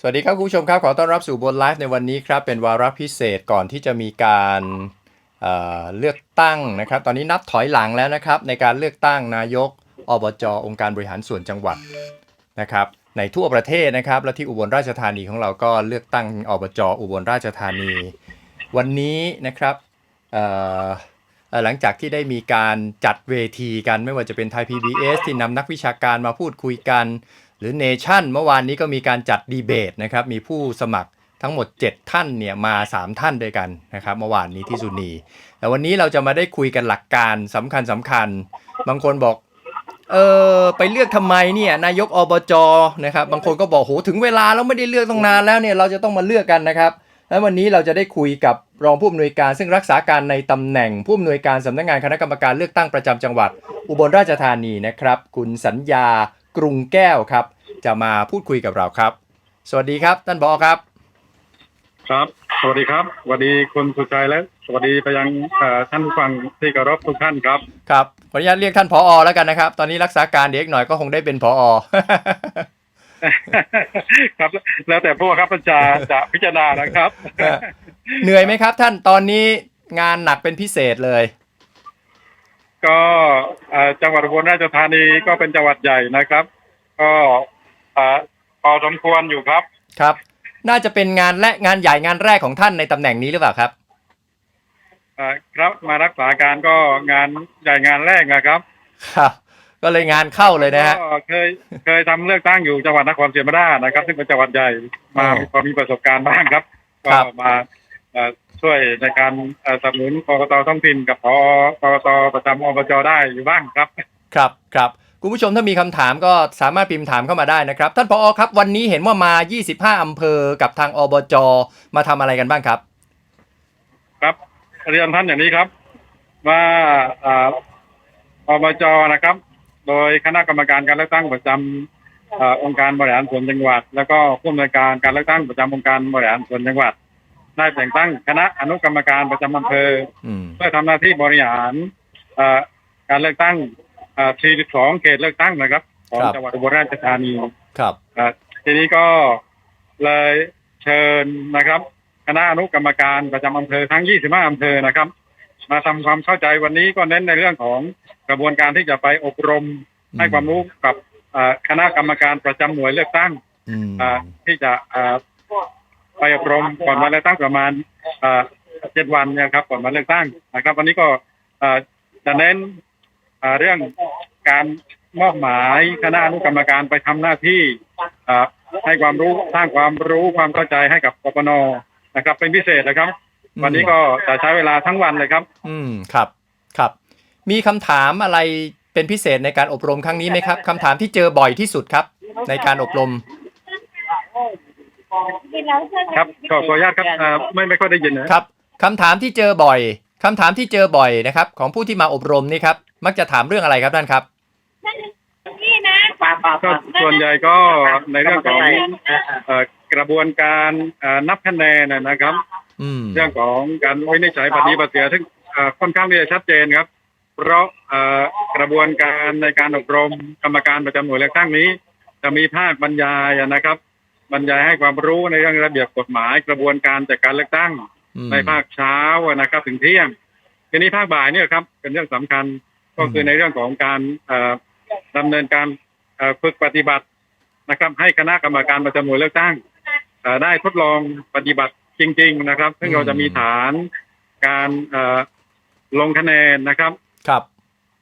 สวัสดีครับคุณผู้ชมครับ ขอต้อนรับสู่บนไลฟ์ในวันนี้ครับ เป็นวาระพิเศษก่อนที่จะมีการเเลือกตั้งนะครับ ตอนนี้นับถอยหลังแล้วนะครับ ในการเลือกตั้งนายกอบจองค์การบริหารส่วนจังหวัดนะครับ ในทั่วประเทศนะครับ และที่อุบลราชธานีของเราก็เลือกตั้งอบจอุบลราชธานี วันนี้นะครับหลังจากที่ได้มีการจัดเวทีกันไม่ว่าจะเป็นไทย PBS ที่นำนักวิชาการมาพูดคุยกัน หรือเนชั่นเมื่อวานนี้ก็มีการจัดดีเบตนะครับ มีผู้สมัครทั้งหมด 7 ท่านเนี่ยมา 3 ท่านด้วยกันนะครับเมื่อวานนี้ที่สุนี แต่วันนี้เราจะมาได้คุยกันหลักการสำคัญสำคัญ บางคนบอกเออไปเลือกทำไมเนี่ยนายกอบจนะครับบางคนก็บอกโหถึงเวลาแล้วไม่ได้เลือกตั้งนานแล้วเนี่ยเราจะต้องมาเลือกกันนะครับ และวันนี้เราจะได้คุยกับรองผู้อำนวยการซึ่งรักษาการในตำแหน่งผู้อำนวยการสำนักงานคณะกรรมการเลือกตั้งประจำจังหวัด อุบลราชธานีนะครับ คุณสัญญากรุงแก้วครับ จะมาพูดคุยกับเราครับ สวัสดีครับท่านบอครับ ครับ สวัสดีครับสวัสดีคุณสุชัยและสวัสดีไปยังเอ่อท่านผู้ฟังที่เคารพทุกท่านครับครับขออนุญาตเรียกท่านผอแล้วกันนะครับ ตอนนี้รักษาการเด็กหน่อยก็คงได้เป็นผอครับแล้วแต่ผู้บังคับบัญชาจะพิจารณานะครับ เหนื่อยไหมครับ ท่านตอนนี้งานหนักเป็นพิเศษเลย ก็เอ่อจังหวัดอุบลราชธานีก็เป็นจังหวัดใหญ่นะครับ ก็เอ่อพอสมควรอยู่ครับ ครับ น่าจะเป็นงานและงานใหญ่งานแรกของท่านในตำแหน่งนี้หรือเปล่าครับ เอ่อครับมารักษาการก็งานใหญ่งานแรกนะครับครับ ก็เลยงานเข้าเลยนะฮะ ก็เคยเคยทำเลือกตั้งอยู่จังหวัดนครศรีธรรมราชนะครับ ซึ่งเป็นจังหวัดใหญ่มาอ๋อพอมีประสบการณ์บ้างครับคก็รับ มาเอ่อช่วยในการเอ่อสนับสนุนกกตท้องถิ่นกับพอกกตประจำอบจได้อยู่บ้างครับ ครับครับ คุณผู้ชมถ้ามีคำถามก็สามารถพิมพ์ถามเข้ามาได้นะครับ ท่านผอครับวันนี้เห็นว่ามา 25อำเภอกับทางอบจมาทำอะไรกันบ้างครับ ครับเรียนท่านอย่างนี้ครับ ว่าเอ่ออบจนะครับ โดยคณะกรรมการการเลือกตั้งประจำเอ่อองค์การบริหารส่วนจังหวัด แล้วก็ผู้อำนวยการการเลือกตั้งประจำองค์การบริหารส่วนจังหวัดได้แต่งตั้งคณะอนุกรรมการประจำอำเภออืมเพื่อทำหน้าที่บริหารเอ่อการเลือกตั้งเอ่อ42เขตเลือกตั้งนะครับ ของจังหวัดอุบลราชธานีครับเอ่อทีนี้ก็เลยเชิญนะครับ คณะอนุกรรมการประจำอำเภอทั้ง 25อำเภอนะครับ มาทำความเข้าใจวันนี้ก็เน้นในเรื่องของกระบวนการที่จะไปอบรมอืม ให้ความรู้กับเอ่อคณะกรรมการประจำหน่วยเลือกตั้ง อืมเอ่อที่จะเอ่อไปอบรมก่อนวันเลือกตั้งประมาณเอ่อเจ็ดวันเนี่ยครับก่อนวันเลือกตั้งนะครับ วันนี้ก็เอ่อจะเน้น เอ่อเรื่องการมอบหมายคณะอนุกรรมการไปทำหน้าที่เอ่อให้ความรู้สร้างความรู้ความเข้าใจให้กับกปนนะครับ เป็นพิเศษนะครับ วันนี้ก็จะใช้เวลาทั้งวันเลยครับ อืมครับครับ มีคำถามอะไรเป็นพิเศษในการอบรมครั้งนี้ไหมครับคำถามที่เจอบ่อยที่สุดครับ ในการอบรมครับขอขออนุญาตครับเอ่อไม่ไม่ค่อยได้ยินนะครับคำถามที่เจอบ่อย คำถามที่เจอบ่อยนะครับ ของผู้ที่มาอบรมนี่ครับ มักจะถามเรื่องอะไรครับท่านครับนี่นะก็ส่วนใหญ่ก็ในเรื่องของเอ่อกระบวนการเอ่อนับคะแนนนะนะครับ อืม เรื่องของการวินิจฉัยปฏิบัติเสียซึ่งเอ่อค่อนข้างที่จะชัดเจนครับ เพราะเอ่อกระบวนการในการอบรมกรรมการประจำหน่วยเลือกตั้งนี้ จะมีภาคบรรยายนะครับ บรรยายให้ความรู้ในเรื่องระเบียบกฎหมาย กระบวนการจัดการเลือกตั้งอืม ในภาคเช้านะครับ ถึงเที่ยงทีนี้ภาคบ่ายเนี่ยครับ เป็นเรื่องสำคัญก็คือในเรื่องของการเอ่อดำเนินการเอ่อฝึกปฏิบัตินะครับ ให้คณะกรรมการประจำหน่วยเลือกตั้งเอ่อได้ทดลองปฏิบัติจริง ๆ นะครับ ซึ่งเราจะมีฐานการเอ่อลงคะแนนนะครับครับ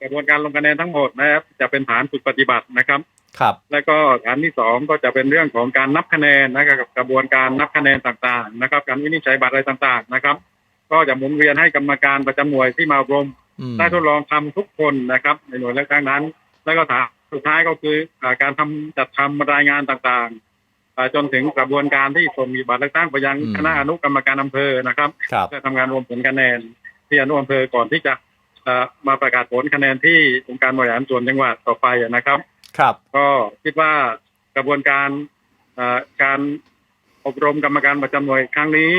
กระบวนการลงคะแนนทั้งหมดนะครับ จะเป็นฐานฝึกปฏิบัตินะครับ ครับ แล้วก็ฐานที่สองก็จะเป็นเรื่องของการนับคะแนนนะครับกับกระบวนการนับคะแนนต่างๆ นะครับ การวินิจฉัยบัตรอะไรต่างๆนะครับ ก็จะหมุนเวียนให้กรรมการประจำหน่วยที่มาอบรมอืมได้ทดลองทำทุกคนนะครับ ในหน่วยเลือกตั้งนั้น แล้วก็ฐานสุดท้ายก็คืออาการทำจัดทำรายงานต่างๆอ่าจนถึงกระบวนการที่ส่งมีบัตรเลือกตั้งไปยังคณะอนุกรรมการอำเภอนะครับครับเพื่อทำงานรวมผลคะแนนที่อนุอำเภอก่อนที่จะเอ่อ มาประกาศผลคะแนนที่องค์การบริหารส่วนจังหวัดต่อไปนะครับ ครับ ก็คิดว่ากระบวนการเอ่อการอบรมกรรมการประจำหน่วยครั้งนี้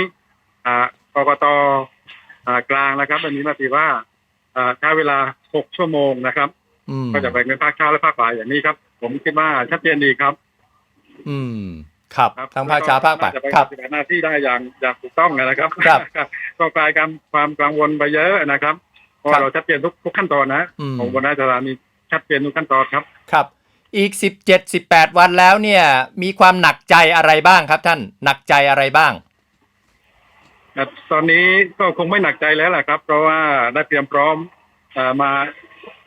อ่ากกตอ่ากลางนะครับวันนี้มาตีว่าอ่าใช้เวลา 6 ชั่วโมงนะครับอืมก็จะแบ่งเป็นภาคเช้าและภาคบ่ายอย่างนี้ครับ ผมคิดว่าชัดเจนดีครับ อืม ครับครับทั้งภาคเช้าภาคบ่ายจะไปครับปฏิบัติหน้าที่ได้อย่างอย่างถูกต้องนะครับ ครับก็กลายกันความกังวลไปเยอะนะครับ เพราะครับเราชัดเจนทุกทุกขั้นตอนนะอืมของบนราชธานีชัดเจนทุกขั้นตอนครับ ครับ อีก17 18วันแล้วเนี่ย มีความหนักใจอะไรบ้างครับท่านหนักใจอะไรบ้างแต่ตอนนี้ก็คงไม่หนักใจแล้วแหละครับ เพราะว่าได้เตรียมพร้อมเอ่อมา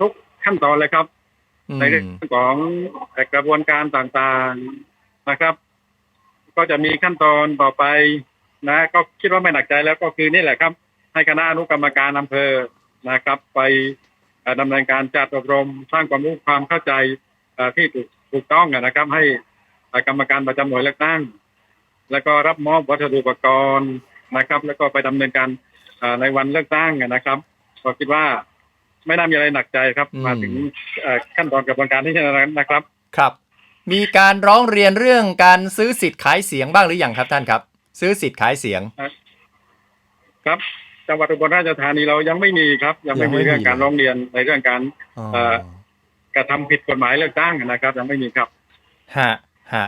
ทุกขั้นตอนเลยครับอืมในเรื่องของกระบวนการต่างๆนะครับ ก็จะมีขั้นตอนต่อไปนะ ก็คิดว่าไม่หนักใจแล้วก็คือนี่แหละครับ ให้คณะอนุกรรมการอำเภอ นะครับ ไปเอ่อดำเนินการจัดอบรมสร้างความรู้ความเข้าใจเอ่อที่ถูกถูกต้องนะครับ ให้เอ่อกรรมการประจำหน่วยเลือกตั้ง แล้วก็รับมอบวัสดุอุปกรณ์นะครับ แล้วก็ไปดำเนินการเอ่อในวันเลือกตั้งนะครับก็คิดว่าไม่น่ามีอะไรหนักใจครับอืมมาถึงเอ่อขั้นตอนกระบวนการที่จะนั้นนะครับ ครับ มีการร้องเรียนเรื่องการซื้อสิทธิ์ขายเสียงบ้างหรือยังครับท่านครับ ซื้อสิทธิ์ขายเสียง ครับ จังหวัดอุบลราชธานีเรายังไม่มีครับ ยังไม่ยังไม่มีมีเรื่องการร้องเรียนในเรื่องการอ๋อเอ่อกระทำผิดกฎหมายเลือกตั้งนะครับ ยังไม่มีครับฮะฮะ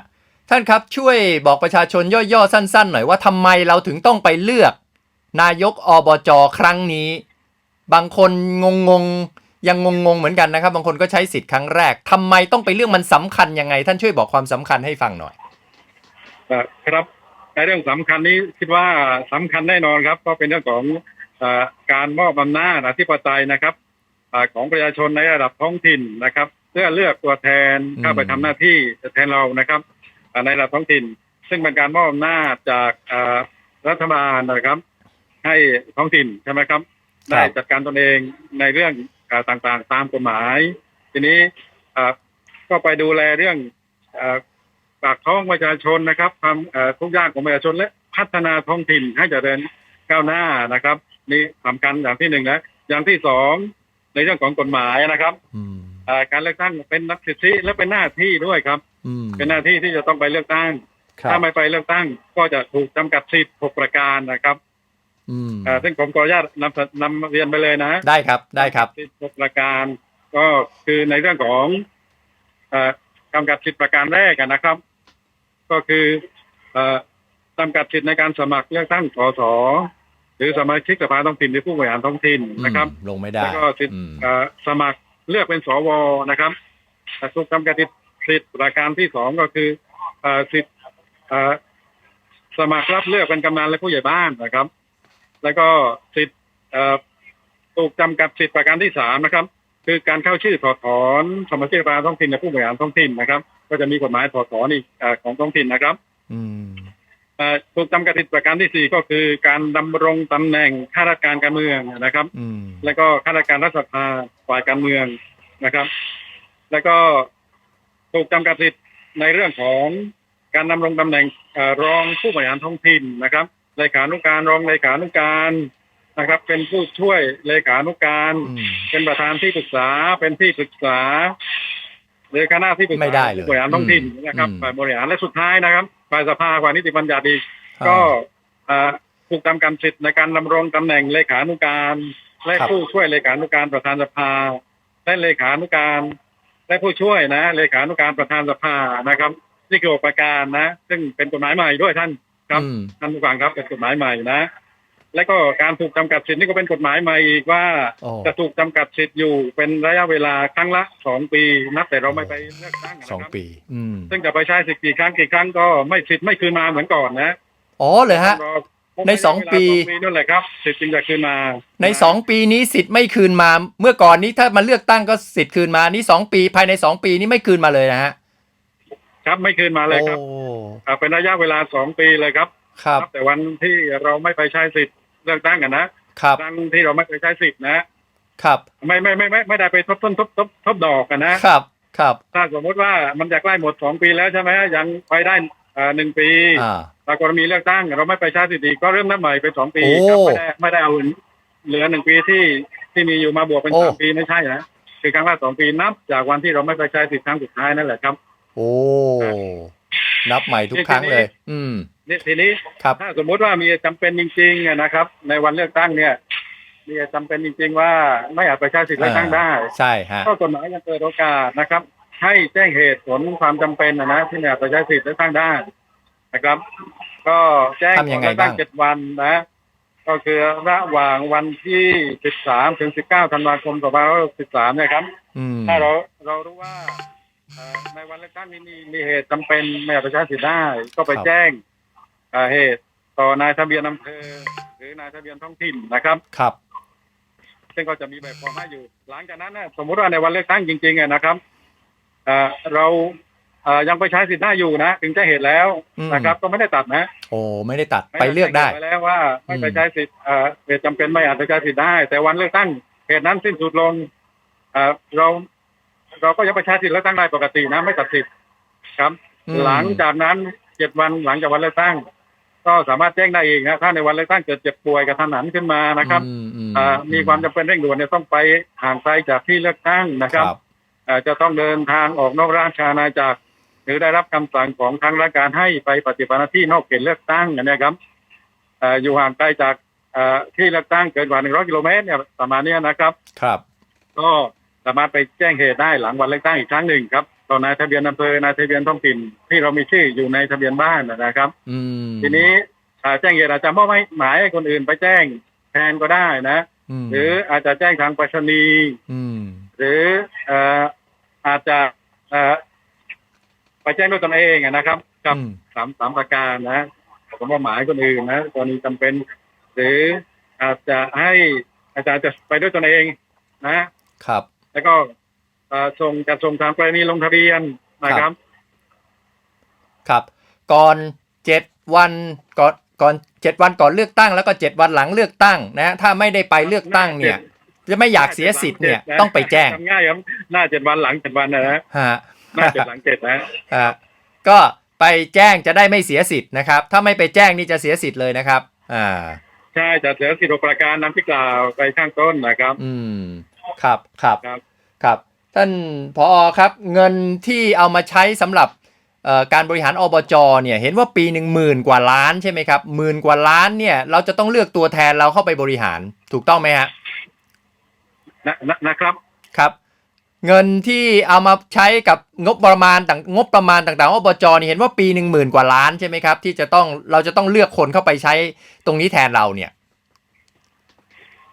ท่านครับช่วยบอกประชาชนย่อๆสั้น ๆ หน่อยว่าทำไมเราถึงต้องไปเลือก นายกอบจครั้งนี้ บางคนงงๆยังงงๆเหมือนกันนะครับ บางคนก็ใช้สิทธิ์ครั้งแรกทำไมต้องไปเลือกมันสำคัญยังไง ท่านช่วยบอกความสำคัญให้ฟังหน่อยเอ่อครับ ในเรื่องสำคัญนี้คิดว่าสำคัญแน่นอนครับ ก็เป็นเรื่องของเออการมอบอำนาจอธิปไตยนะครับเออของประชาชนในระดับท้องถิ่นนะครับ เพื่อเลือกตัวแทนอืมเข้าไปทำหน้าที่แทนเรานะครับเอ่อในระดับท้องถิ่น ซึ่งเป็นการมอบอำนาจจากเอ่อรัฐบาลนะครับ ให้ท้องถิ่นใช่ไหมครับ ได้จัดการตนเองในเรื่องเอ่อต่างๆ ตามกฎหมาย ทีนี้เอ่อก็ไปดูแลเรื่องเอ่อ ปากท้องประชาชนนะครับความเอ่อทุกอย่างของประชาชนและพัฒนาท้องถิ่นให้เจริญก้าวหน้านะครับ นี่สำคัญอย่างที่หนึ่งนะอย่างที่สองในเรื่องของกฎหมายนะครับอืมเอ่อการเลือกตั้งเป็นนักสิทธิและเป็นหน้าที่ด้วยครับอืมเป็นหน้าที่ที่จะต้องไปเลือกตั้งครับถ้าไม่ไปเลือกตั้งก็จะถูกจำกัดสิทธิ์หกประการนะครับอืมเอ่อซึ่งผมขออนุญาตนำนำเรียนไปเลยนะ ได้ครับได้ครับสิทธิ์หกประการก็คือในเรื่องของเอ่อกำกับสิทธิประการแรกอะนะครับ ก็คือเอ่อจำกัดสิทธิในการสมัครเลือกตั้งสสหรือสมาชิกสภาท้องถิ่นหรือผู้บริหารท้องถิ่นนะครับอืมลงไม่ได้แล้วก็สิทธิอืมเอ่อสมัครเลือกเป็นสวนะครับแต่ถูกจำกัดสิทธิ์ประการที่สองก็คือเอ่อสิทธิเอ่อสมัครรับเลือกเป็นกำนันและผู้ใหญ่บ้านนะครับ แล้วก็สิทธิ์เอ่อถูกจำกัดสิทธิประการที่สามนะครับ คือการเข้าชื่อถอดถอนสมาชิกสภาท้องถิ่นและผู้บริหารท้องถิ่นนะครับ ก็จะมีกฎหมายถอดถอนอีกเอ่อของท้องถิ่นนะครับอืมเอ่อถูกจำกัดสิทธิประการที่สี่ก็คือการดำรงตำแหน่งข้าราชการการเมืองนะครับอืมแล้วก็ข้าราชการรัฐสภาฝ่ายการเมืองนะครับ แล้วก็ถูกจำกัดสิทธิ์ในเรื่องของการดำรงตำแหน่งเอ่อรองผู้บริหารท้องถิ่นนะครับเลขานุการรองเลขานุการนะครับ เป็นผู้ช่วยเลขานุการอืมเป็นประธานที่ปรึกษาเป็นที่ปรึกษา หรือคณะที่ปรึกไม่ษาได้เลยผู้บริหารท้องถิ่นนะครับอืมฝ่ายบริหารและสุดท้ายนะครับฝ่ายสภาฝ่ายนิติบัญญัติอีกก็เอ่อถูกจำกัดสิทธิ์ในการดำรงตำแหน่งเลขานุการและครับผู้ช่วยเลขานุการประธานสภาและเลขานุการและผู้ช่วยนะ เลขานุการประธานสภานะครับนี่คืออุปการนะ ซึ่งเป็นกฎหมายใหม่ด้วยท่านครับอืมท่านผู้ฟังครับเป็นกฎหมายใหม่นะ และก็การถูกจำกัดสิทธิ์นี่ก็เป็นกฎหมายใหม่อีกว่าโอ้ จะถูกจำกัดสิทธิ์อยู่เป็นระยะเวลาครั้งละสองปี นับแต่เราไม่ไปเลือกตั้งนะสองครับปี อืมซึ่งจะไปใช้สิทธิ์กี่ครั้งกี่ครั้งก็ไม่สิทธิ์ไม่คืนมาเหมือนก่อนนะอ๋อเลยฮะในสองปีเวลาสองปีนั่นแหละครับสิทธิ์จึงจะคืนมาในสองปีนี้สิทธิ์ไม่คืนมา เมื่อก่อนนี้ถ้ามาเลือกตั้งก็สิทธิ์คืนมานี่สองปีภายในสองปีนี้ไม่คืนมาเลยนะฮะครับไม่คืนมาเลยครับโอ้อ่าเป็นระยะเวลาสองปีเลยครับครับ นับแต่วันที่เราไม่ไปใช้สิทธิ์ เลือกตั้งกันนะครับครั้งที่เราไม่ไปใช้สิทธิ์นะครับไม่ไม่ไม่ไม่ไม่ได้ไปทบต้นทบทบทบดอกกันนะครับ ครับถ้าสมมติว่ามันจะใกล้หมดสองปีแล้วใช่ไหมยังไปได้อ่าหนึ่งปีอ่าปรากฏมีเลือกตั้ง เราไม่ไปใช้สิทธิ์อีกก็เริ่มนับใหม่เป็นสองปีโอ้ครับไม่ได้ไม่ได้เอาเหลือหนึ่งปีที่ที่มีอยู่มาบวกเป็นโอ้สามปีไม่ใช่นะคือครั้งละสองปีนับจากวันที่เราไม่ไปใช้สิทธิ์ครั้งสุดท้ายนั่นแหละครับ โอ้นับใหม่ทุกครั้งเลย อืมนี่ ทีนี้ครับถ้าสมมุติว่ามีจำเป็นจริงๆอะนะครับ ในวันเลือกตั้งเนี่ยมีจำเป็นจริง ๆ ว่าไม่อาจไปใช้สิทธิ์เลือกตั้งได้ใช่ฮะก็กฎหมายยังเปิดโอกาสนะครับ ให้แจ้งเหตุผลความจำเป็นนะนะที่ไม่อาจไปใช้สิทธิ์เลือกตั้งได้นะครับ ก็แจ้งทำยังไงก่อนเลือกตั้บ้างเจ็ดวันนะ ก็คือระหว่างวันที่สิบสามถึงสิบเก้าธันวาคมสองพันห้าร้อยสิบสามเนี่ยครับอืมถ้าเราเรารู้ว่าเอ่อในวันเลือกตั้งนี้มีมีเหตุจำเป็นไม่อยากประชาสิทธิ์ได้ ก็ไปแจ้งเอ่อเหตุ ต่อนายทะเบียนอำเภอ หรือนายทะเบียนท้องถิ่นนะครับ ครับ ซึ่งก็จะมีแบบฟอร์มให้อยู่ หลังจากนั้นนะสมมุติว่าในวันเลือกตั้งจริงๆอะนะครับเอ่อเราเอ่อยังไปใช้สิทธิ์ได้อยู่นะ ถึงจะเหตุแล้วอืม นะครับ ก็ไม่ได้ตัดนะโอ้ไม่ได้ตัดไปเลือกได้ ม่แล้วว่าไม่อืมไปใช้สิทธิ์เอ่อเหตุจำเป็นไม่อาจจะใช้สิทธิ์ได้ แต่วันเลือกตั้งเหตุนั้นสิ้นสุดลงเอ่อเรา เราก็ยังไปใช้สิทธิ์เลือกตั้งได้ปกตินะ ไม่ตัดสิทธิ์ครับ อืม หลังจากนั้นเจ็ดวันหลังจากวันเลือกตั้ง ก็สามารถแจ้งได้เองนะถ้าในวันเลือกตั้งเกิดเจ็บป่วยกระทันหันขึ้นมานะครับอืมอือ่ามีความจำเป็นเร่งด่วนเนี่ยต้องไปห่างไกลจากที่เลือกตั้งนะคครัรับบอ่าจะต้องเดินทางออกนอกราชอาณาจักร หรือได้รับคำสั่งของทางราชการให้ไปปฏิบัติหน้าที่นอกเขตเลือกตั้งนะครับอ่าอยู่ห่างไกลจากอ่าที่เลือกตั้งเกินกว่า100กิโลเมตรเนี่ยประมาณเนี้ยนะครับ ครับ ก็สามารถไปแจ้งเหตุได้หลังวันเลือกตั้งอีกครั้งหนึ่งครับ ต่อนายทะเบียนอำเภอนายทะเบียนท้องถิ่นที่เรามีชื่ออยู่ในทะเบียนบ้านนะครับ อืมทีนี้อ่าแจ้งเหตุอาจจะมอบให้หมายให้คนอื่นไปแจ้งแทนก็ได้นะ มหรืออาจจะแจ้งทางไปรษณีย์อืมหรือเอ่ออาจจะเอ่อไปแจ้งด้วยตนเองอะนะครับกับ อืม สามสามประการนะผมว่าหมายคนอื่นนะกรณีจำเป็น หรืออาจจะให้อาจารย์จะไปด้วยตนเองนะ ครับ แล้วก็เอ่อ ส่งจะส่งทางไปรษณีย์ลงทะเบียนนะครับ ครับ ก่อนเจ็ดวันก่อนก่อนเจ็ดวันก่อนเลือกตั้ง แล้วก็เจ็ดวันหลังเลือกตั้งนะ ถ้าไม่ได้ไปเลือกตั้งเนี่ย จะไม่อยากเสียสิทธิ์เนี่ยจ็ดะต้องไปแจ้งทำง่ายครับหน้าเจ็ดวันหลังเจ็ดวันนะฮะฮะหน้าเจ็ดหลังเจ็ดนะฮะก็ไปแจ้งจะได้ไม่เสียสิทธิ์นะครับ ถ้าไม่ไปแจ้งนี่จะเสียสิทธิ์เลยนะครับ อ่า ใช่จะเสียสิทธิประการนำที่กล่าวไปข้างต้นนะครับ อืม ครับครับครับครับ ท่านผอครับเงินที่เอามาใช้สำหรับเอ่อการบริหารอบจเนี่ยเห็นว่าปีหนึ่งหมื่นกว่าล้านใช่ไหมครับหมื่นกว่าล้านเนี่ย เราจะต้องเลือกตัวแทนเราเข้าไปบริหารถูกต้องไหมฮะนะนะนะครับครับ เงินที่เอามาใช้กับงบประมาณต่างงบประมาณต่างๆอบจนี่เห็นว่าปีหนึ่งหมื่นกว่าล้านใช่ไหมครับ ที่จะต้องเราจะต้องเลือกคนเข้าไปใช้ตรงนี้แทนเราเนี่ย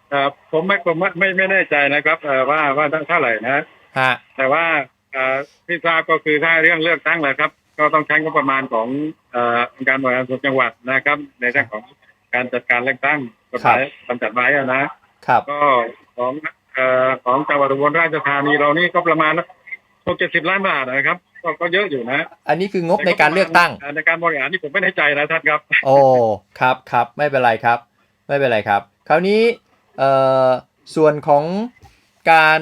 เอ่อผมไม่ผมไม่ไม่ไม่แน่ใจนะครับเอ่อว่าว่าเท่าไหร่นะ ฮะแต่ว่าเอ่อที่ทราบก็คือถ้าเรื่องเลือกตั้งแหละครับ ก็ต้องใช้งบประมาณของเอ่อองค์การบริหารส่วนจังหวัดนะครับ ในเรื่องของการจัดการเลือกตั้งกฎหมายกำจัดไว้อะนะครับก็ของเอ่อของจังหวัดอุบลราชธานีเรานี่ก็ประมาณหกเจ็ดสิบล้านบาทนะครับก็ก็เยอะอยู่นะ อันนี้คืองบในการเลือกตั้ง ในการบริหารนี่ผมไม่แน่ใจนะท่านครับ โอ้ครับครับไม่เป็นไรครับ ไม่เป็นไรครับ คราวนี้เอ่อส่วนของการ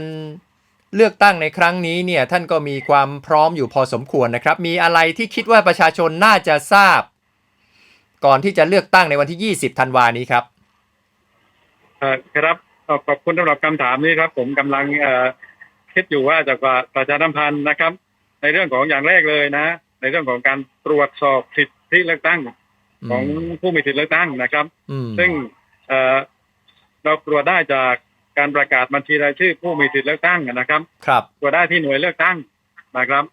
เลือกตั้งในครั้งนี้เนี่ยท่านก็มีความพร้อมอยู่พอสมควรนะครับ มีอะไรที่คิดว่าประชาชนน่าจะทราบ ก่อนที่จะเลือกตั้งในวันที่ 20 ธันวานี้ครับเอ่อครับขอบขอบคุณสำหรับคำถามนี้ครับ ผมกำลังเอ่อคิดอยู่ว่าจะประชาสัมพันธ์นะครับ ในเรื่องของอย่างแรกเลยนะ ในเรื่องของการตรวจสอบสิทธิเลือกตั้งของผู้มีสิทธิเลือกตั้งนะครับอืมซึ่งเอ่อเราตรวจได้จาก การประกาศบัญชีรายชื่อผู้มีสิทธิเลือกตั้งนะครับ ครับ ตรวจได้ที่หน่วยเลือกตั้งนะครับ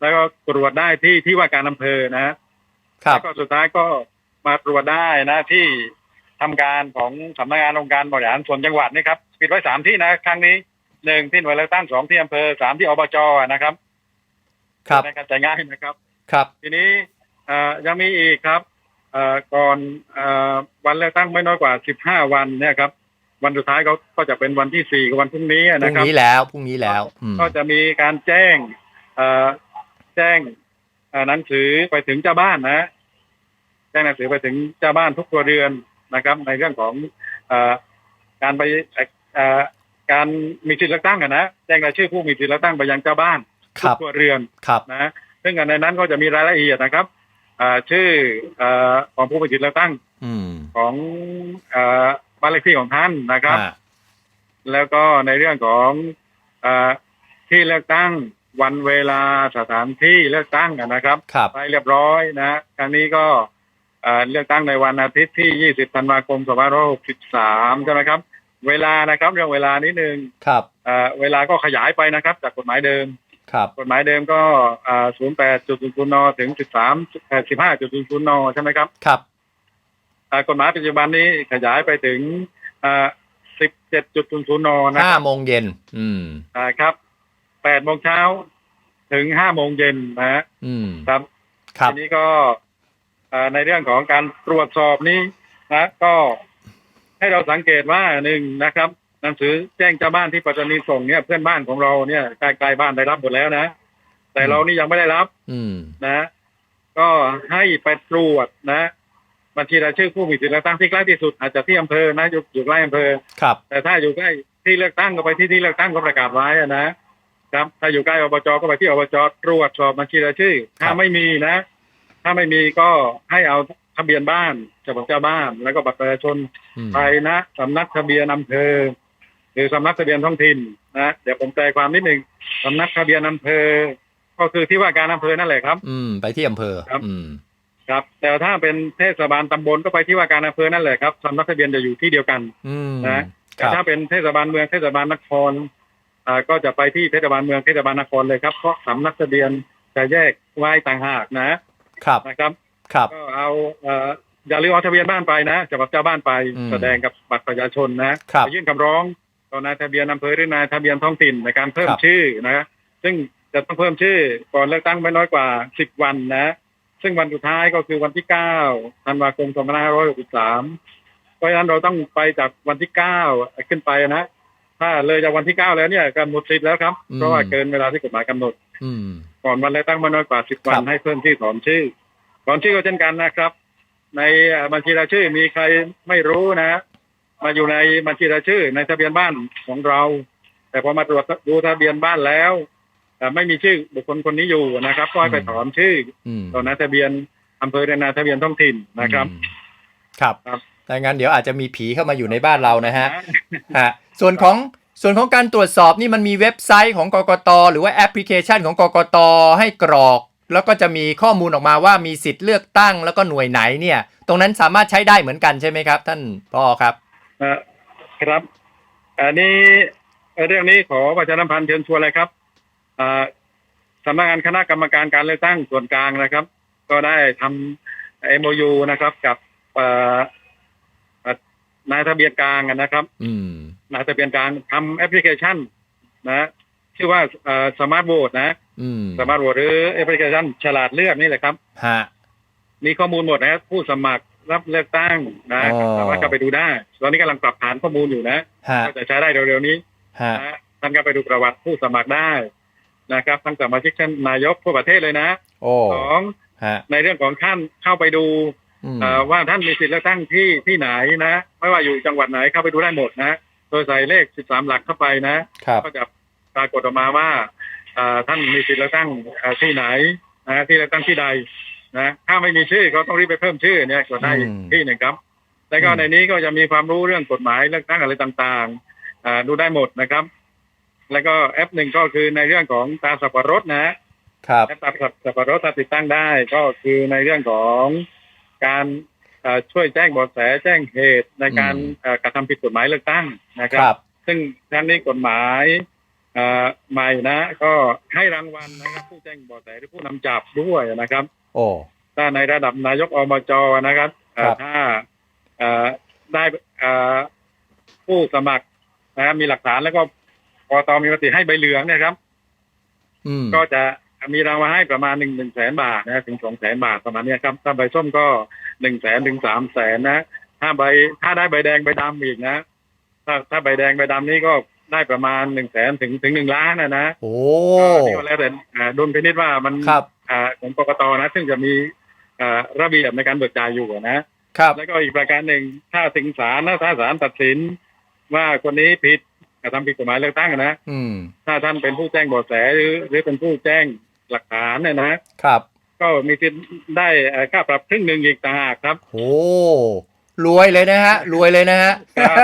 แล้วก็ตรวจได้ที่ที่ว่าการอำเภอนะครับแล้วก็สุดท้ายก็มาตรวจได้นะที่ทำการของสำนักงานองค์การบริหารส่วนจังหวัดนี่ครับปิดไว้สามที่นะครั้งนี้หนึ่งที่หน่วยเลือกตั้งสองที่อำเภอสามที่อบจนะครับ ครับในการจ่ายงานนะครับ ครับ ทีนี้เอ่อยังมีอีกครับเอ่อก่อนเอ่อวันเลือกตั้งไม่น้อยกว่าสิบห้าวันเนี่ยครับ วันสุดท้ายเขาก็จะเป็นวันที่สี่กับวันพรุ่งนี้พรุ่นะงครับ นี้แล้วพรุ่งนี้แล้วอืมก็จะมีการแจ้งเอ่อแจ้งเอ่อหนังสือไปถึงเจ้าบ้านนะ แจ้งหนังสือไปถึงเจ้าบ้านทุกครัวเรือนนะครับ ในเรื่องของเอ่อการไปเอ่อการมีสิทธิเลือกตั้งอะนะแจ้งรายชื่อผู้มีสิทธิเลือกตั้งไปยังเจ้าบ้านคทุกรับครัวเรือนครับนะซึ่งในนั้นก็จะมีรายละเอียดนะครับเอ่อชื่อเอ่อของผู้มีสิทธิเลือกตั้ง อืม ของเอ่อ บ้านเลขที่ของท่านนะครับ อ่าแล้วก็ในเรื่องของเออที่เลือกตั้งวันเวลาสถานที่เลือกตั้งอะนะครับ ครับ ไปเรียบร้อยนะครั้งนี้ก็เอ่อเลือกตั้งในวันอาทิตย์ที่ 20 ธันวาคม 2563 ใช่ไหมครับ เวลานะครับเรื่องเวลานิดนึงครับ เอ่อเวลาก็ขยายไปนะครับ จากกฎหมายเดิม ครับ กฎหมายเดิมก็อ่า08.00นถึง 13 15.00นใช่ไหมครับ ครับอ่า กฎหมายปัจจุบันนี้ขยายไปถึงอ่า17.00นนะคห้ารับโมงเย็น อืมอ่าครับ8โมงเช้าถึง5โมงเย็นนะฮะอืมครับครับทีนี้ก็อ่าในเรื่องของการตรวจสอบนี้นะ ก็ให้เราสังเกตว่าหนึ่งนะครับหนังสือแจ้งเจ้าบ้านที่ปัตตานีส่งเนี่ยเพื่อนบ้านของเราเนี่ยใกล้ๆบ้านได้รับหมดแล้วนะ แต่เรานี่ยังไม่ได้รับ อืมนะ ก็ให้ไปตรวจนะ บัญชีรายชื่อผู้มีสิทธิ์เลือกตั้งที่ใกล้ที่สุดอาจจะที่อำเภอนะอยู่อยู่ใกล้อำเภอ ครับ แต่ถ้าอยู่ใกล้ที่เลือกตั้งก็ไปที่ที่เลือกตั้งก็ประกาศไว้อะนะครับถ้าอยู่ใกล้อบจก็ไปที่อบจตรวจสอบบัญชีรายชื่อ ถ้าไม่มีนะ ถ้าไม่มีก็ให้เอาทะเบียนบ้านฉบับเจ้าบ้าน แล้วก็บัตรประชาชนอืมไปนะสำนักทะเบียนอำเภอหรือสำนักทะเบียนท้องถิ่นนะเดี๋ยวผมแปลความนิดหนึ่งสำนักทะเบียนอำเภอ ก็คือที่ว่าการอำเภอนั่นแหละครับ อืมไปที่อำเภอครับอืม ครับแต่ถ้าเป็นเทศบาลตำบลก็ไปที่ว่าการอำเภอนั่นแหละครับสำนักทะเบียนจะอยู่ที่เดียวกันอืมนะคแต่รับถ้าเป็นเทศบาลเมืองเทศบาลนครอ่าก็จะไปที่เทศบาลเมืองเทศบาลนครเลยครับเพราะสำนักทะเบียนจะแยกไว้ต่างหากนะครับนะครับครับก็เอาเอ่ออย่าลืมเอาทะเบียนบ้านไปนะฉบับเจ้าบ้านไปอืมแสดงกับบัตรประชาชนนะครับไปยื่นคำร้องต่อนายทะเบียนอำเภอหรือนายทะเบียนท้องถิ่นในการเพิ่มครับชื่อนะซึ่งจะต้องเพิ่มชื่อก่อนเลือกตั้งไม่น้อยกว่า10วันนะ ซึ่งวันสุดท้ายก็คือวันที่9ธันวาคม2563เพราะฉะนั้นเราต้องไปจากวันที่9ขึ้นไปนะถ้าเลยจากวันที่9แล้วเนี่ยก็หมดสิทธิ์แล้วครับอืมเพราะว่าเกินเวลาที่กฎหมายกำหนดอืมก่อนวันเลือกตั้งไม่น้อยกว่า10วัครันบให้เพิ่มชื่อถอนชื่อถอนชื่อก็เช่นกันนะครับ ในเอ่อบัญชีรายชื่อมีใครไม่รู้นะ มาอยู่ในบัญชีรายชื่อในทะเบียนบ้านของเรา แต่พอมาตรวจดูทะเบียนบ้านแล้วเอ่อ ไม่มีชื่อบุคคลคนนี้อยู่นะครับก็ให้ไปถอนชื่ออืมต่อนายทะเบียนอำเภอและนายทะเบียนท้องถิ่นนะครับอืมครับครับถ้างั้นเดี๋ยวอาจจะมีผีเข้ามาอยู่ในบ้านเรานะฮะฮะส่วนของส่วนของการตรวจสอบนี่มันมีเว็บไซต์ของกกต หรือว่าแอปพลิเคชันของกกต ให้กรอก แล้วก็จะมีข้อมูลออกมาว่ามีสิทธิ์เลือกตั้งแล้วก็หน่วยไหนเนี่ย ตรงนั้นสามารถใช้ได้เหมือนกันใช่ไหมครับ ท่านพ่อครับเอ่อครับ อันนี้เอ่อเรื่องนี้ขอประชาสัมพันธ์เชิญชวนเลยครับอ่า สำนักงานคณะกรรมการการเลือกตั้งส่วนกลางนะครับ ก็ได้ทำ MOU นะครับ กับเอ่อเอ่อนายทะเบียนกลางนะครับอืมนายทะเบียนกลางทำแอปพลิเคชัน นะชื่อว่าสมาร์ทโหวตนะอืมสมาร์ทโหวตหรือแอปพลิเคชันฉลาดเลือกนี่แหละครับฮะมีข้อมูลหมดนะครับผู้สมัครรับเลือกตั้งนะอ๋อสามารถเข้าไปดูได้ตอนนี้กำลังปรับฐานข้อมูลอยู่นะฮะก็จะใช้ได้เร็วๆนี้ฮะนะท่านก็ไปดูประวัติผู้สมัครได้ นะครับทั้งสมาชิกท่านนายกทั่วประเทศเลยนะโอ้สองฮะในเรื่องของท่านเข้าไปดูอืมเอ่อว่าท่านมีสิทธิ์เลือกตั้งที่ที่ไหนนะ ไม่ว่าอยู่จังหวัดไหนเข้าไปดูได้หมดนะโดยใส่เลข 13 หลักเข้าไปนะครับก็จะปรากฏออกมาว่าเอ่อท่านมีสิทธิ์เลือกตั้งเอ่อที่ไหนนะที่เลือกตั้งที่ใดนะถ้าไม่มีชื่อก็ต้องรีบไปเพิ่มชื่อเนี่ยก็ได้อืมที่หนึ่งครับ แล้วก็อืมในนี้ก็จะมีความรู้เรื่องกฎหมายเลือกตั้งอะไรต่างๆอ่าดูได้หมดนะครับ แล้วก็แอปหนึ่งก็คือในเรื่องของตาสับปะรดนะครับแอปตาสับปะรดถ้าติดตั้งได้ก็คือในเรื่องของการเอ่อช่วยแจ้งเบาะแสแจ้งเหตุในการอืมเอ่อกระทำผิดกฎหมายเลือกตั้งนะคครับรับ ซึ่งครั้งนี้กฎหมายเอ่อใหม่นะ ก็ให้รางวัลนะครับ ผู้แจ้งเบาะแสหรือผู้นำจับด้วยนะครับ โอ้ถ้าในระดับนายกอบจนะครับเอ่อครับถ้าเอ่อได้เอ่อผู้สมัครนะครับมีหลักฐานแล้วก็ กตมีมติให้ใบเหลืองเนะครับ อืมก็จะมีรางวัลให้ประมาณหนึ่งหนึ่งแสนบาทนะถึงสองแสนบาทประมาณเนี้ยครับถ้าใบส้มก็หนึ่งแสนถึงสามแสนนะถ้าใบถ้าได้ใบแดงใบดำอีกนะ ถ้าถ้าใบแดงใบดำนี่ก็ได้ประมาณหนึ่งแสนถึงถึงหนึ่งล้านนะนะโอ้ก็นี่ก็แล้วแต่อ่าดุลพินิจว่ามันครับอ่าของกกตนะ ซึ่งจะมีอ่าระเบียบในการเบิกจ่ายอยู่นะครับ แล้วก็อีกประการหนึ่งถ้าถึงศาลนะถ้าศาลตัดสินว่าคนนี้ผิด กระทำผิดกฎหมายเลือกตั้งนะอืมถ้าท่านเป็นผู้แจ้งเบาะแสหรือ หรือเป็นผู้แจ้งหลักฐานเนี่ยนะครับ ก็มีสิทธิ์ได้เอ่อค่าปรับครึ่งหนึ่งอีกต่างหากครับโอ้รวยเลยนะฮะ รวยเลยนะฮะครับ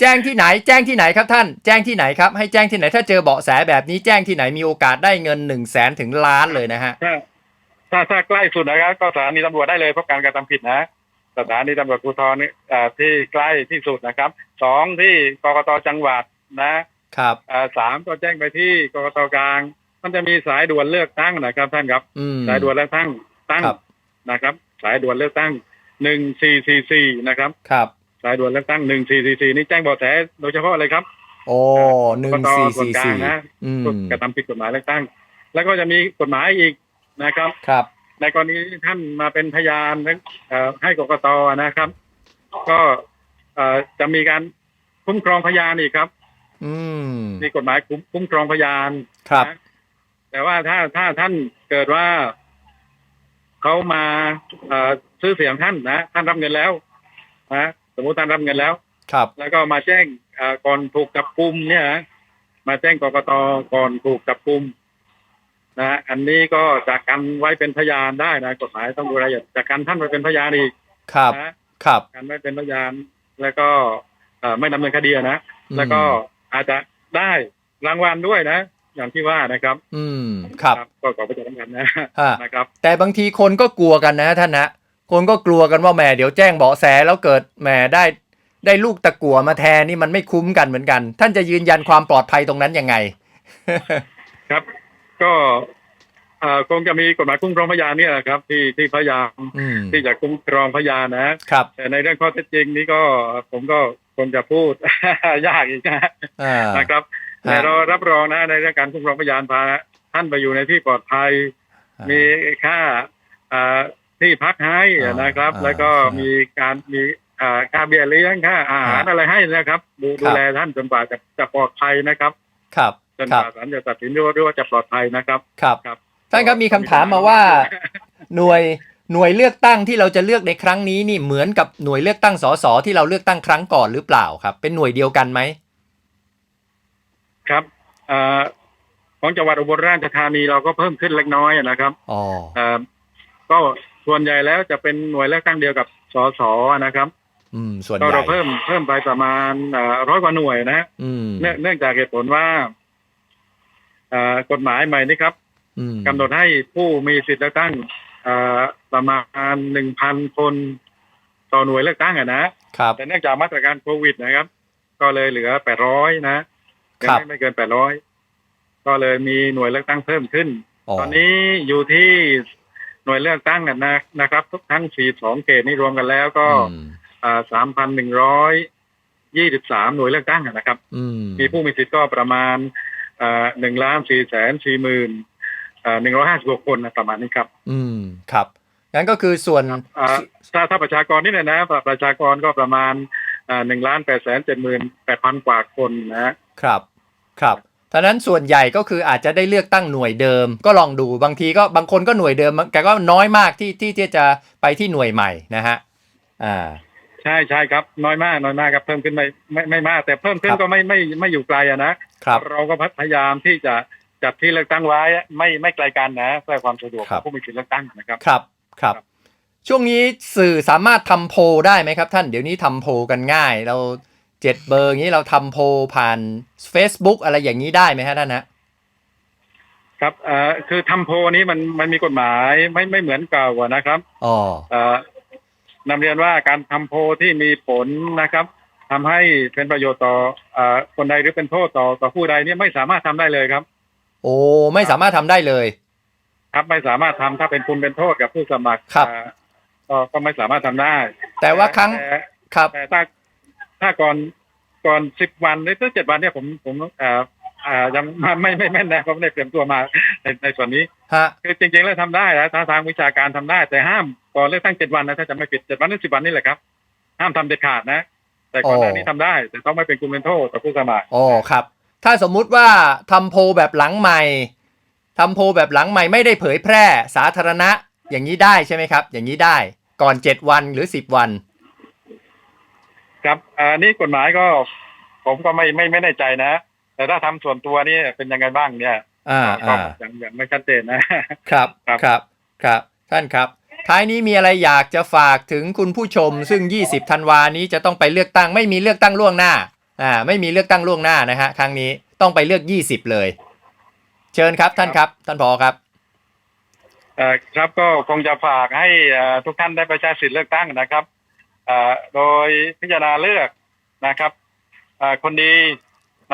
แจ้งที่ไหน แจ้งที่ไหนครับท่าน แจ้งที่ไหนครับ ให้แจ้งที่ไหน ถ้าเจอเบาะแสแบบนี้แจ้งที่ไหนมีโอกาสได้เงินหนึ่งแสนถึงล้านเลยนะฮะถ้าถ้าถ้าใกล้สุดนะครับก็สถานีตำรวจได้เลยเพราะการกระทำผิดนะ สถานีตำรวจภูธรนี่อ่าที่ใกล้ที่สุดนะครับสองที่กกตจังหวัดนะครับอ่าสามก็แจ้งไปที่กกตกลาง มันจะมีสายด่วนเลือกตั้งนะครับ ท่านครับอืมสายด่วนเลือกตั้งตั้งครับนะครับ สายด่วนเลือกตั้งหนึ่งสี่สี่สี่นะครับครับสายด่วนเลือกตั้งหนึ่งสี่สี่สี่นี่แจ้งเบาะแสโดยเฉพาะเลยครับโอ้หนึ่งสี่สี่สี่นะอืมกระทำผิดกฎหมายเลือกตั้ง แล้วก็จะมีกฎหมายอีกนะครับ ครับ ในกรณีที่ท่านมาเป็นพยานเอ่อให้กกตนะครับ ก็เอ่อจะมีการคุ้มครองพยานอีกครับ อืมมีกฎหมายคุ้มคุ้มครองพยานครับนะแต่ว่าถ้าถ้าท่านเกิดว่าเขามาเอ่อซื้อเสียงท่านนะท่านรับเงินแล้วนะสมมุติท่านรับเงินแล้ว ครับ แล้วก็มาแจ้งเอ่อก่อนถูกจับกุมเนี่ยนะมาแจ้งกกตก่อนถูกจับกุม นะฮะอันนี้ก็จะกันไว้เป็นพยานได้นะกฎหมายต้องดูรายละเอียดจะกันท่านไว้เป็นพยานอีกครับนะครับกันไว้เป็นพยานแล้วก็เอ่อไม่ดำเนินคดีนะ แล้วก็อาจจะได้รางวัลด้วยนะ อย่างที่ว่านะครับ อืมครับก็ขอประชาสัมพันธ์นะฮะนะครับ แต่บางทีคนก็กลัวกันนะท่านนะคนก็กลัวกันว่าแหมเดี๋ยวแจ้งเบาะแสแล้วเกิดแหมได้ได้ลูกตะกั่วมาแทนนี่มันไม่คุ้มกันเหมือนกัน ท่านจะยืนยันความปลอดภัยตรงนั้นยังไง ครับ ก็เอ่อคงจะมีกฎหมายคุ้มครองพยานเนี่ยแหละครับ ที่ที่พยายามอืมที่จะคุ้มครองพยานนะครับแต่ในเรื่องข้อเท็จจริงนี้ก็ผมก็คงจะพูดยากอีกนะอ่านะครับฮะแต่เรารับรองนะในเรื่องการคุ้มครองพยานพาท่านไปอยู่ในที่ปลอดภัย มีค่าอ่าที่พักให้นะครับอ่าแล้วก็อ่ามีมีการมีอ่าค่าเบี้ยเลี้ยงค่าอาหารอ่าอะไรให้นะครับดูครับ ดูแลท่านจนกว่าจะจะปลอดภัยนะครับ ครับ จนคกรับว่าศาลจะตัดสินด้วยว่าจะปลอดภัยนะครับครับครับท่านครับมีคำถามมาว่าหน่วยหน่วยเลือกตั้งที่เราจะเลือกในครั้งนี้นี่เหมือนกับหน่วยเลือกตั้งสสที่เราเลือกตั้งครั้งก่อนหรือเปล่าครับ เป็นหน่วยเดียวกันไหมครับเอ่อของจังหวัดอุบลราชธานีเราก็เพิ่มขึ้นเล็กน้อยนะครับอ๋อเอ่อก็ส่วนใหญ่แล้วจะเป็นหน่วยเลือกตั้งเดียวกับสสนะครับ อืม ส่วนใหก็ญ่เราเพิ่มเพิ่มไปประมาณร้อยกว่าหน่วยนะอืมเนื่องเนื่องจากเหตุผลว่าเอ่อ กฎหมายใหม่นี้ครับอืมกำหนดให้ผู้มีสิทธิ์เลือกตั้งเอ่อประมาณหนึ่งพันคนต่อหน่วยเลือกตั้งอะนะครับแต่เนื่องจากมาตรการโควิดนะครับ ก็เลยเหลือแปดร้อยนะคยังรับไม่ไม่เกินแปดร้อยก็เลยมีหน่วยเลือกตั้งเพิ่มขึ้นอ๋อตอนนี้อยู่ที่หน่วยเลือกตั้งนะนะครับ ทุกทั้งสี่สองเขตนี้รวมกันแล้วก็อืมสามพันหนึ่งร้อยยี่สิบสามหน่วยเลือกตั้งอะนะครับอืมมีผู้มีสิทธิ์ก็ประมาณ หนึ่งล้านสี่แสนสี่หมื่นหนึ่งร้อยห้าสิบหกคนนะประมาณนี้ครับ อืมครับงั้นก็คือส่วนอ่าถ้าถ้าประชากรนี่เลยนะประชากรก็ประมาณหนึ่งล้านแปดแสนเจ็ดหมื่นแปดพันกว่าคนนะครับครับท่านั้นส่วนใหญ่ก็คืออาจจะได้เลือกตั้งหน่วยเดิม ก็ลองดูบางทีก็บางคนก็หน่วยเดิมแต่ก็น้อยมากที่ที่ที่จะไปที่หน่วยใหม่นะฮะอ่าใช่ใช่ครับน้อยมากน้อยมากครับเพิ่มขึ้นไม่ไม่ไม่มาก แต่เพิ่มขึ้คนรับก็ไม่ไม่ไม่อยู่ไกลอะนะครับ เราก็พยายามที่จะจัดที่เลือกตั้งไว้ไม่ไม่ไกลกันนะเพื่อความสะดวกครัขอบงผู้มีสิทธิ์เลือกตั้งนะครับครับครับครับ ช่วงนี้สื่อสามารถทำโพลได้ไหมครับ ท่านเดี๋ยวนี้ทำโพลกันง่าย เราเจ็ดเบอร์อย่างนี้เราทำโพลผ่าน Facebook อะไรอย่างนี้ได้ไหมฮะท่านฮะครับเอ่อคือทำโพลนี้มันมันมีกฎหมายไม่ไม่เหมือนเก่าอะนะครับอ๋อเอ่อนำเรียนว่าการทำโพลที่มีผลนะครับ ทำให้เป็นประโยชน์ต่อเอ่อคนใดหรือเป็นโทษต่อต่อผู้ใดเนี่ยไม่สามารถทำได้เลยครับ โอ้ไม่สามารถทำได้เลย ครับไม่สามารถทำถ้าเป็นคุณเป็นโทษกับผู้สมัครครับเอ่อก็ก็ไม่สามารถทำได้ แต่ว่าครั้งแต่ครับแต่ถ้าถ้าก่อนก่อนสิบวันหรือเจ็ดวันเนี่ยผมผมเอ่ออ่ายังไม่ไม่ไม่แม่นนะผมไม่ได้เตรียมตัวมาในในส่วนนี้ฮะคือจริง ๆ แล้วทำได้นะถ้าทางวิชาการทำได้ แต่ห้ามก่อนเลือกตั้งเจ็ดวันนะถ้าจะไม่ผิดเจ็ดวันหรือสิบวันนี่แหละครับ ห้ามทำเด็ดขาดนะ แต่ก่อนหน้านี้ทำได้ แต่ต้องไม่เป็นคุณเป็นโทษต่อผู้สมัครอ๋อครับ ถ้าสมมุติว่าทำโพลแบบหลังใหม่ทำโพลแบบหลังใหม่ไม่ได้เผยแพร่สาธารณะ อย่างนี้ได้ใช่ไหมครับ อย่างนี้ได้ก่อนเจ็ดวันหรือสิบวัน ครับอ่านี่กฎหมายก็ ผมก็ไม่ไม่ไม่แน่ใจนะ แต่ถ้าทำส่วนตัวนี่เป็นยังไงบ้างเนี่ย อ่าก็อ่ายังยังไม่ชัดเจนนะครับครับครับ ครับ ท่านครับ ท้ายนี้มีอะไรอยากจะฝากถึงคุณผู้ชม ซึ่ง 20ธันวานี้จะต้องไปเลือกตั้งไม่มีเลือกตั้งล่วงหน้าอ่าไม่มีเลือกตั้งล่วงหน้านะฮะครั้งนี้ต้องไปเลือก 20 เลย เชิญครับท่านครับ ท่านพอครับเอ่อครับก็คงจะฝากให้เอ่อทุกท่านได้ประชาสิทธิ์เลือกตั้งนะครับเอ่อโดยพิจารณาเลือกนะครับเอ่อคนดี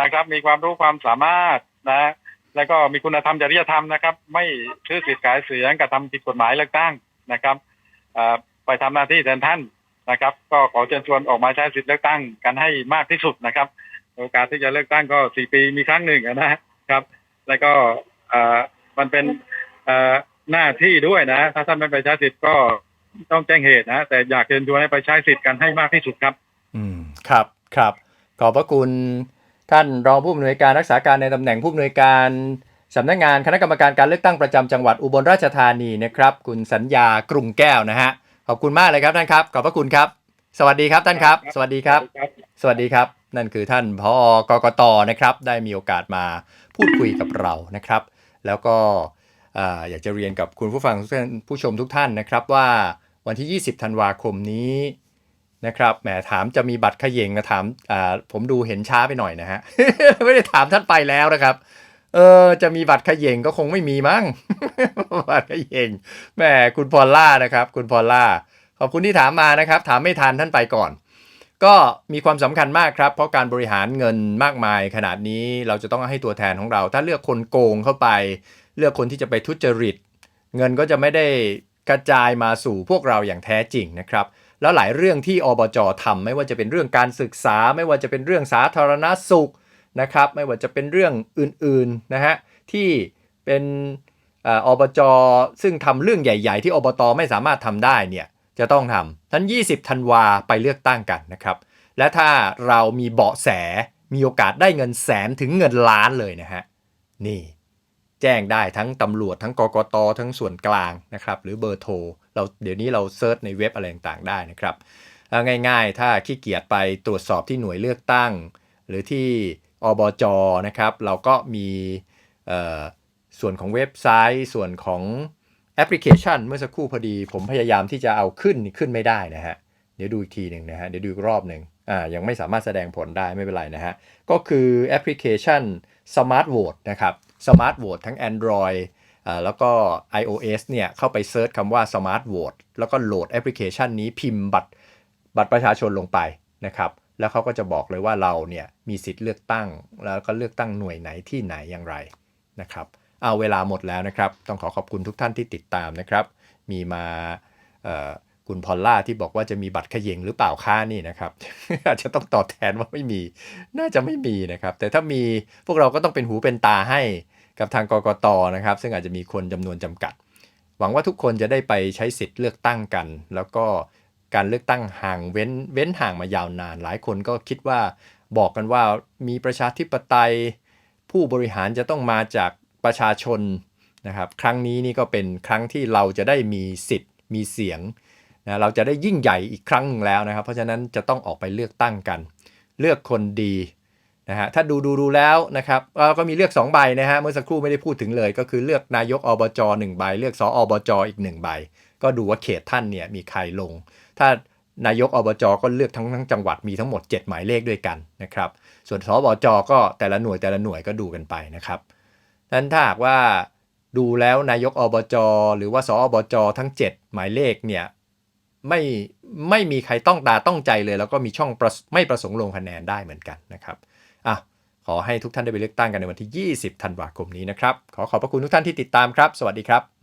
นะครับ มีความรู้ความสามารถนะ แล้วก็มีคุณธรรมจริยธรรมนะครับ ไม่ซื้อสิทธิ์ขายเสียงกระทำผิดกฎหมายเลือกตั้ง นะครับไปทำหน้าที่แทนท่านนะครับ ก็ขอเชิญชวนออกมาใช้สิทธิ์เลือกตั้งกันให้มากที่สุดนะครับ โอกาสที่จะเลือกตั้งก็สี่ปีมีครั้งหนึ่งนะครับ แล้วก็มันเป็นหน้าที่ด้วยนะ ถ้าท่านไม่ไปใช้สิทธิ์ก็ต้องแจ้งเหตุนะ แต่อยากเชิญชวนให้ไปใช้สิทธิ์กันให้มากที่สุดครับ อืมครับครับ ขอบพระคุณท่านรองผู้อำนวยการรักษาการในตำแหน่งผู้อำนวยการ สำนักงานคณะกรรมการการเลือกตั้งประจำจังหวัดอุบลราชธานีนะครับคุณสัญญากรุงแก้วนะฮะขอบคุณมากเลยครับท่านครับ ขอบพระคุณครับ สวัสดีครับท่านครับ สวัสดีครับ สวัสดีครับ นั่นคือท่านพอกกตนะครับ ได้มีโอกาสมาพูดคุยกับเรานะครับ แล้วก็อ่าอยากจะเรียนกับคุณผู้ฟังทุกท่านผู้ชมทุกท่านนะครับว่าวันที่ 20 ธันวาคมนี้นะครับแหมถามจะมีบัตรเขย่งนะถามอ่าผมดูเห็นช้าไปหน่อยนะฮะไม่ได้ถามท่านไปแล้วนะครับ เออจะมีบัตรขย่งก็คงไม่มีมั้งบัตรขย่งแหมคุณพอลล่านะครับ คุณพอลล่าขอบคุณที่ถามมานะครับ ถามไม่ทันท่านไปก่อน ก็มีความสำคัญมากครับ เพราะการบริหารเงินมากมายขนาดนี้เราจะต้องให้ตัวแทนของเรา ถ้าเลือกคนโกงเข้าไป เลือกคนที่จะไปทุจริต เงินก็จะไม่ได้กระจายมาสู่พวกเราอย่างแท้จริงนะครับแล้วหลายเรื่องที่อบจทำไม่ว่าจะเป็นเรื่องการศึกษา ไม่ว่าจะเป็นเรื่องสาธารณสุข นะครับ ไม่ว่าจะเป็นเรื่องอื่นๆนะฮะที่เป็นออบจซึ่งทำเรื่องใหญ่ ๆ ที่อบตไม่สามารถทำได้เนี่ยจะต้องทำทั้น 20 ธันวาไปเลือกตั้งกันนะครับ และถ้าเรามีเบาะแสมีโอกาสได้เงินแสนถึงเงินล้านเลยนะฮะนี่ แจ้งได้ทั้งตำรวจทั้งกกตทั้งส่วนกลางนะครับ หรือเบอร์โทรเราเดี๋ยวนี้เราเซิร์ชในเว็บอะไรต่างๆได้นะครับง่ายๆ ถ้าขี้เกียจไปตรวจสอบที่หน่วยเลือกตั้ง หรือที่ อบจนะครับ เราก็มีส่วนของเว็บไซต์ ส่วนของแอปพลิเคชัน เมื่อสักครู่พอดี ผมพยายามที่จะเอาขึ้นขึ้นไม่ได้นะฮะ เดี๋ยวดูอีกทีหนึ่งนะฮะ เดี๋ยวดูอีกรอบหนึ่งอ่ายังไม่สามารถแสดงผลได้ไม่เป็นไรนะฮะ ก็คือแอปพลิเคชัน Smart Vote นะครับ Smart Vote ทั้ง Android อ่าแล้วก็ iOS เนี่ยเข้าไปเซิร์ชคำว่า Smart Vote แล้วก็โหลดแอปพลิเคชันนี้พิมพ์บัตรบัตรประชาชนลงไปนะครับ แล้วเขาก็จะบอกเลยว่าเราเนี่ยมีสิทธิ์เลือกตั้ง แล้วก็เลือกตั้งหน่วยไหนที่ไหนอย่างไรนะครับเอาเวลาหมดแล้วนะครับ ต้องขอขอบคุณทุกท่านที่ติดตามนะครับ มีมาคุณพอลล่าที่บอกว่าจะมีบัตรเขย่งหรือเปล่าค่านี่นะครับ อาจจะต้องตอบแทนว่าไม่มี น่าจะไม่มีนะครับ แต่ถ้ามีพวกเราก็ต้องเป็นหูเป็นตาให้กับทางกกตนะครับ ซึ่งอาจจะมีคนจำนวนจำกัด หวังว่าทุกคนจะได้ไปใช้สิทธิ์เลือกตั้งกัน แล้วก็ การเลือกตั้งห่างเว้นเว้นห่างมายาวนาน หลายคนก็คิดว่าบอกกันว่ามีประชาธิปไตย ผู้บริหารจะต้องมาจากประชาชนนะครับ ครั้งนี้นี่ก็เป็นครั้งที่เราจะได้มีสิทธิ์มีเสียงนะเราจะได้ยิ่งใหญ่อีกครั้งหนึ่งแล้วนะครับ เพราะฉะนั้นจะต้องออกไปเลือกตั้งกัน เลือกคนดีนะฮะถ้าดูดูดูแล้วนะครับเอ่อก็มีเลือก 2 ใบนะฮะเมื่อสักครู่ไม่ได้พูดถึงเลย ก็คือเลือกนายกอบจหนึ่งใบ เลือกสอบจอีกหนึ่งใบ ก็ดูว่าเขตท่านเนี่ยมีใครลง ถ้านายกอบจก็เลือกทั้งทั้งจังหวัดมีทั้งหมด 7 หมายเลขด้วยกันนะครับ ส่วนสบจก็แต่ละหน่วยแต่ละหน่วยก็ดูกันไปนะครับนั้นถ้าหากว่าดูแล้วนายกอบจหรือว่าสอบจทั้ง 7 หมายเลขเนี่ยไม่ไม่มีใครต้องตาต้องใจเลย แล้วก็มีช่องไม่ประสงค์ลงคะแนนได้เหมือนกันนะครับอะขอให้ทุกท่านได้ไปเลือกตั้งกันในวันที่ 20 ธันวาคมนี้นะครับ ขอขอบพระคุณทุกท่านที่ติดตามครับ สวัสดีครับ